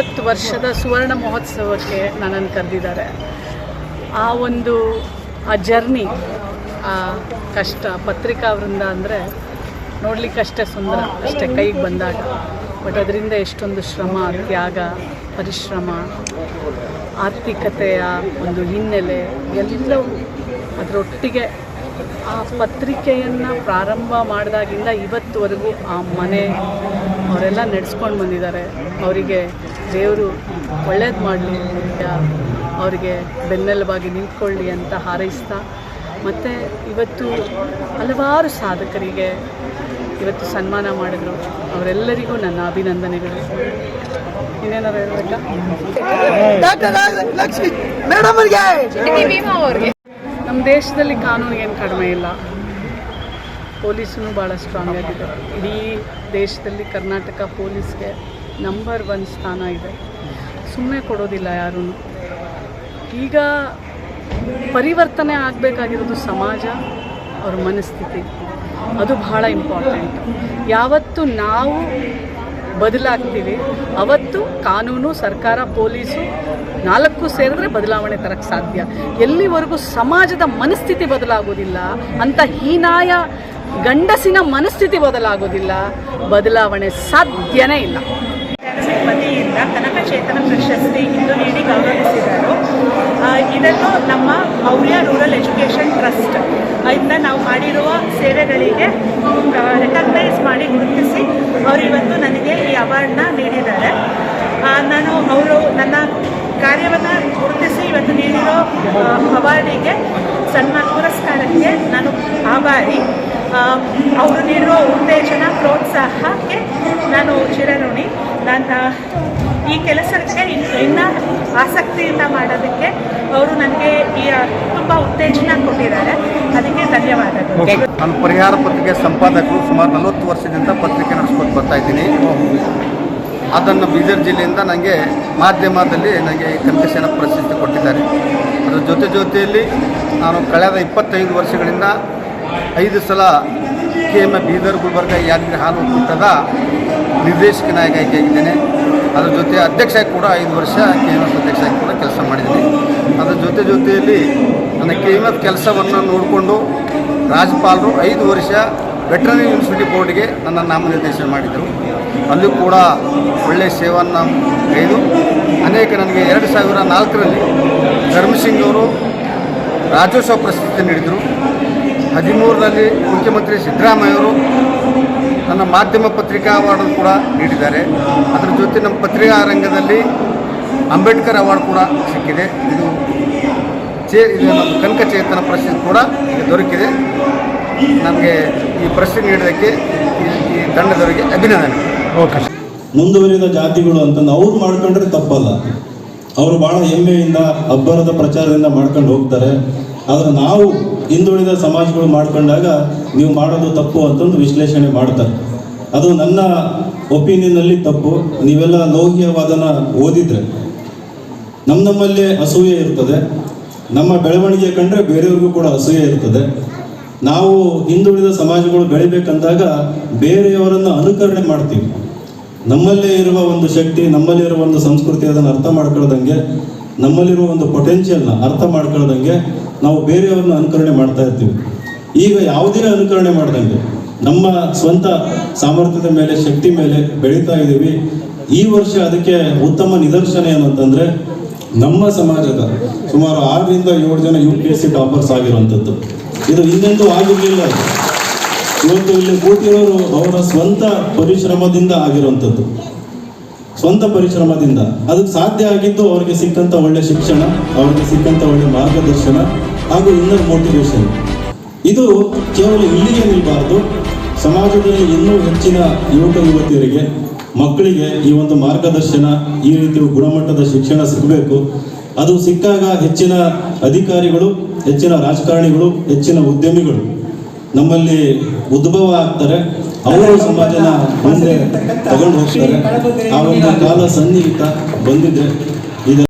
ಐವತ್ತು ವರ್ಷದ ಸುವರ್ಣ ಮಹೋತ್ಸವಕ್ಕೆ ನನ್ನನ್ನು ಕರೆದಿದ್ದಾರೆ. ಆ ಒಂದು, ಆ ಜರ್ನಿ ಆ ಕಷ್ಟ, ಪತ್ರಿಕಾ ವೃಂದ ಅಂದರೆ ನೋಡಲಿಕ್ಕಷ್ಟೇ ಸುಂದರ, ಅಷ್ಟೇ ಕೈಗೆ ಬಂದಾಗ. ಬಟ್ ಅದರಿಂದ ಎಷ್ಟೊಂದು ಶ್ರಮ, ತ್ಯಾಗ, ಪರಿಶ್ರಮ, ಆರ್ಥಿಕತೆಯ ಒಂದು ಹಿನ್ನೆಲೆ, ಎಲ್ಲವೂ ಅದರೊಟ್ಟಿಗೆ ಆ ಪತ್ರಿಕೆಯನ್ನು ಪ್ರಾರಂಭ ಮಾಡಿದಾಗಿಂದ ಇವತ್ತುವರೆಗೂ ಆ ಮನೆ ಅವರೆಲ್ಲ ನಡೆಸ್ಕೊಂಡು ಬಂದಿದ್ದಾರೆ. ಅವರಿಗೆ ದೇವರು ಒಳ್ಳೇದು ಮಾಡಲಿ ಅವರಿಗೆ ಬೆನ್ನೆಲುಬಾಗಿ ನಿಂತ್ಕೊಳ್ಳಿ ಅಂತ ಹಾರೈಸ್ತಾ ಮತ್ತು ಇವತ್ತು ಹಲವಾರು ಸಾಧಕರಿಗೆ ಇವತ್ತು ಸನ್ಮಾನ ಮಾಡಿದ್ರು. ಅವರೆಲ್ಲರಿಗೂ ನನ್ನ ಅಭಿನಂದನೆಗಳು. ಇನ್ನೇನಾದ್ರು ಹೇಳ್ಬೇಕಾ? ಡಾಕ್ಟರ್ ಲಕ್ಷ್ಮಿ ಮೇಡಮ್ ಅವರಿಗೆ. ದೇಶದಲ್ಲಿ ಕಾನೂನು ಏನು ಕಡಿಮೆ ಇಲ್ಲ. ಪೊಲೀಸೂ ಭಾಳ ಸ್ಟ್ರಾಂಗ್ ಆಗಿದೆ. ಇಡೀ ದೇಶದಲ್ಲಿ ಕರ್ನಾಟಕ ಪೊಲೀಸ್ಗೆ ನಂಬರ್ ಒನ್ ಸ್ಥಾನ ಇದೆ. ಸುಮ್ಮನೆ ಕೊಡೋದಿಲ್ಲ ಯಾರೂ. ಈಗ ಪರಿವರ್ತನೆ ಆಗಬೇಕಾಗಿರೋದು ಸಮಾಜ, ಅವ್ರ ಮನಸ್ಥಿತಿ. ಅದು ಬಹಳ ಇಂಪಾರ್ಟೆಂಟ್ ಯಾವತ್ತು ನಾವು ಬದಲಾಗ್ತೀವಿ. ಅವತ್ತು ಕಾನೂನು ಸರ್ಕಾರ ಪೊಲೀಸು ನಾಲ್ಕು ಸೇರಿದ್ರೆ ಬದಲಾವಣೆ ತರಕ್ಕೆ ಸಾಧ್ಯ. ಎಲ್ಲಿವರೆಗೂ ಸಮಾಜದ ಮನಸ್ಥಿತಿ ಬದಲಾಗೋದಿಲ್ಲ ಅಂತ ಹೀನಾಯ ಗಂಡಸಿನ ಮನಸ್ಥಿತಿ ಬದಲಾಗೋದಿಲ್ಲ ಬದಲಾವಣೆ ಸಾಧ್ಯನೇ ಇಲ್ಲ. ಕನಕ ಚೇತನ ಪ್ರಶಸ್ತಿ ಇಂದು ನೀಡಿ ಗೌರವಿಸಿದರು. ಆ, ಇದನ್ನು ನಮ್ಮ ಮೌರ್ಯ ರೂರಲ್ ಎಜುಕೇಷನ್ ಟ್ರಸ್ಟ್. ಇಂದ ನಾವು ಮಾಡಿರುವ ಸೇವೆಗಳಿಗೆ ರೆಕಗ್ನೈಸ್ ಮಾಡಿ ಗುರುತಿಸಿ ಅವರು ಇವತ್ತು ನನಗೆ ಈ ಅವಾರ್ಡ್ನ ನೀಡಿದ್ದಾರೆ. ನಾನು ಅವರು ನನ್ನ ಕಾರ್ಯವನ್ನು ಗುರುತಿಸಿ ಇವತ್ತು ನೀಡಿರೋ ಅವಾರ್ಡಿಗೆ ಸನ್ಮಾನ ಪುರಸ್ಕಾರಕ್ಕೆ ನಾನು ಆಭಾರಿ. ಅವರು ನೀಡಿರೋ ಉತ್ತೇಜನ, ಪ್ರೋತ್ಸಾಹಕ್ಕೆ ನಾನು ಚಿರಋಣಿ. ನಾನು ಈ ಕೆಲಸಕ್ಕೆ ಇನ್ನು ಇನ್ನೂ ಆಸಕ್ತಿಯಿಂದ ಮಾಡೋದಕ್ಕೆ ಅವರು ನನಗೆ ಈ ತುಂಬ ಉತ್ತೇಜನ ಕೊಟ್ಟಿದ್ದಾರೆ. ಅದಕ್ಕೆ ಧನ್ಯವಾದಗಳು. ನಾನು ಪರಿಹಾರ ಪತ್ರಿಕೆ ಸಂಪಾದಕರು ಸುಮಾರು ನಲವತ್ತು ವರ್ಷದಿಂದ ಪತ್ರಿಕೆ ನಡೆಸ್ಕೊಂಡು ಬರ್ತಾ ಇದ್ದೀನಿ. ಅದನ್ನು ಬೀದರ್ ಜಿಲ್ಲೆಯಿಂದ ನನಗೆ ಮಾಧ್ಯಮದಲ್ಲಿ ನನಗೆ ಈ ಕನಕಸೇನ ಪ್ರಶಸ್ತಿ ಕೊಟ್ಟಿದ್ದಾರೆ. ಅದರ ಜೊತೆ ಜೊತೆಯಲ್ಲಿ ನಾನು ಕಳೆದ ಇಪ್ಪತ್ತೈದು ವರ್ಷಗಳಿಂದ ಐದು ಸಲ ಕೆ ಎಂ ಬೀದರ್ ಗುಲ್ಬರ್ಗ ಯಾದಗಿರಿ ಹಾಲು ಒಕ್ಕೂಟದ ನಿರ್ದೇಶಕನಾಗಿ ಆಯ್ಕೆಯಾಗಿದ್ದೇನೆ. ಅದರ ಜೊತೆ ಅಧ್ಯಕ್ಷ ಕೂಡ ಐದು ವರ್ಷ ಕೆ ಎಂ ಎಫ್ ಕೂಡ ಕೆಲಸ ಮಾಡಿದ್ದೀನಿ. ಅದರ ಜೊತೆ ಜೊತೆಯಲ್ಲಿ ನನ್ನ ಕೆ ಎಂ ಎಫ್ ಕೆಲಸವನ್ನು ನೋಡಿಕೊಂಡು ರಾಜ್ಯಪಾಲರು ಐದು ವರ್ಷ ವೆಟ್ರನರಿ ಯೂನಿವರ್ಸಿಟಿ ಬೋರ್ಡ್ಗೆ ನನ್ನ ನಾಮನಿರ್ದೇಶನ ಮಾಡಿದರು. ಅಲ್ಲೂ ಕೂಡ ಒಳ್ಳೆಯ ಸೇವೆಯನ್ನು ಕೈದು ಅನೇಕ ನನಗೆ ಎರಡು ಸಾವಿರ ನಾಲ್ಕರಲ್ಲಿ ಧರ್ಮಸಿಂಗ್ ಅವರು ರಾಜ್ಯೋತ್ಸವ ಪ್ರಶಸ್ತಿ ನೀಡಿದರು. ಹದಿಮೂರರಲ್ಲಿ ಮುಖ್ಯಮಂತ್ರಿ ಸಿದ್ದರಾಮಯ್ಯವರು ನನ್ನ ಮಾಧ್ಯಮ ಪತ್ರಿಕಾ ಅವಾರ್ಡ್ ಕೂಡ ನೀಡಿದ್ದಾರೆ. ಅದರ ಜೊತೆ ನಮ್ಮ ಪತ್ರಿಕಾ ರಂಗದಲ್ಲಿ ಅಂಬೇಡ್ಕರ್ ಅವಾರ್ಡ್ ಕೂಡ ಸಿಕ್ಕಿದೆ. ಇದು ಚೇ ಇದು ನಮ್ಮ ಕನಕ ಚೇತನ ಪ್ರಶಸ್ತಿ ಕೂಡ ದೊರಕಿದೆ. ನಮಗೆ ಈ ಪ್ರಶಸ್ತಿ ನೀಡೋದಕ್ಕೆ ಈ- ಈ ತಂಡದವರಿಗೆ ಅಭಿನಂದನೆ. ಮುಂದುವರಿದ ಜಾತಿಗಳು ಅಂತಂದು ಅವ್ರು ಮಾಡ್ಕೊಂಡ್ರೆ ತಪ್ಪಲ್ಲ. ಅವರು ಬಹಳ ಹೆಮ್ಮೆಯಿಂದ ಅಬ್ಬರದ ಪ್ರಚಾರದಿಂದ ಮಾಡ್ಕೊಂಡು ಹೋಗ್ತಾರೆ. ಆದರೆ ನಾವು ಹಿಂದುಳಿದ ಸಮಾಜಗಳು ಮಾಡ್ಕೊಂಡಾಗ ನೀವು ಮಾಡೋದು ತಪ್ಪು ಅಂತಂದು ವಿಶ್ಲೇಷಣೆ ಮಾಡ್ತಾರೆ. ಅದು ನನ್ನ ಒಪಿನಿಯನ್ನಲ್ಲಿ ತಪ್ಪು. ನೀವೆಲ್ಲ ಲೌಕಿಕವಾದನ ಓದಿದರೆ ನಮ್ಮ ನಮ್ಮಲ್ಲಿ ಅಸೂಯೆ ಇರ್ತದೆ. ನಮ್ಮ ಬೆಳವಣಿಗೆ ಕಂಡ್ರೆ ಬೇರೆಯವ್ರಿಗೂ ಕೂಡ ಅಸೂಯೆ ಇರ್ತದೆ. ನಾವು ಹಿಂದುಳಿದ ಸಮಾಜಗಳು ಬೆಳಿಬೇಕಂದಾಗ ಬೇರೆಯವರನ್ನು ಅನುಕರಣೆ ಮಾಡ್ತೀವಿ. ನಮ್ಮಲ್ಲೇ ಇರುವ ಒಂದು ಶಕ್ತಿ, ನಮ್ಮಲ್ಲಿ ಇರುವ ಒಂದು ಸಂಸ್ಕೃತಿ ಅದನ್ನು ಅರ್ಥ ಮಾಡ್ಕೊಳ್ದಂಗೆ, ನಮ್ಮಲ್ಲಿರುವ ಒಂದು ಪೊಟೆನ್ಷಿಯಲ್ನ ಅರ್ಥ ಮಾಡ್ಕೊಳ್ದಂಗೆ ನಾವು ಬೇರೆಯವ್ರನ್ನ ಅನುಕರಣೆ ಮಾಡ್ತಾ ಇರ್ತೀವಿ. ಈಗ ಯಾವುದೇ ಅನುಕರಣೆ ಮಾಡ್ದಂಗೆ? ನಮ್ಮ ಸ್ವಂತ ಸಾಮರ್ಥ್ಯದ ಮೇಲೆ, ಶಕ್ತಿ ಮೇಲೆ ಬೆಳೀತಾ ಇದ್ದೀವಿ. ಈ ವರ್ಷ ಅದಕ್ಕೆ ಉತ್ತಮ ನಿದರ್ಶನ ಏನು ಅಂತಂದ್ರೆ, ನಮ್ಮ ಸಮಾಜದ ಸುಮಾರು ಆರರಿಂದ ಏಳು ಜನ U P S C toppers ಆಗಿರುವಂಥದ್ದು. ಇದು ಹಿಂದೆಂದೂ ಆಗಿರಲಿಲ್ಲ. ಇವತ್ತು ಇಲ್ಲಿ ಕೂತಿರೋರು ಅವರ ಸ್ವಂತ ಪರಿಶ್ರಮದಿಂದ ಆಗಿರುವಂಥದ್ದು. ಸ್ವಂತ ಪರಿಶ್ರಮದಿಂದ. ಅದಕ್ಕೆ ಸಾಧ್ಯ ಆಗಿದ್ದು ಅವರಿಗೆ ಸಿಕ್ಕಂತ ಒಳ್ಳೆ ಶಿಕ್ಷಣ, ಅವರಿಗೆ ಸಿಕ್ಕಂತ ಒಳ್ಳೆ ಮಾರ್ಗದರ್ಶನ ಹಾಗೂ ಇನ್ನರ್ ಮೋಟಿವೇಶನ್ ಇದು ಕೇವಲ ಇಲ್ಲಿಗೆ ನಿಲ್ಬಾರದು. ಸಮಾಜದಲ್ಲಿ ಇನ್ನೂ ಹೆಚ್ಚಿನ ಯುವಕ ಯುವತಿಯರಿಗೆ, ಮಕ್ಕಳಿಗೆ ಈ ಒಂದು ಮಾರ್ಗದರ್ಶನ, ಈ ರೀತಿಯ ಗುಣಮಟ್ಟದ ಶಿಕ್ಷಣ ಸಿಗಬೇಕು. ಅದು ಸಿಕ್ಕಾಗ ಹೆಚ್ಚಿನ ಅಧಿಕಾರಿಗಳು, ಹೆಚ್ಚಿನ ರಾಜಕಾರಣಿಗಳು, ಹೆಚ್ಚಿನ ಉದ್ಯಮಿಗಳು ನಮ್ಮಲ್ಲಿ ಉದ್ಭವ ಆಗ್ತಾರೆ. ಅವರು ಸಮಾಜನ ಮುಂದೆ ತಗೊಂಡು ಹೋಗ್ತಾರೆ. ಆ ಒಂದು ಕಾಲ ಸನ್ನಿಹಿತ ಬಂದಿದೆ.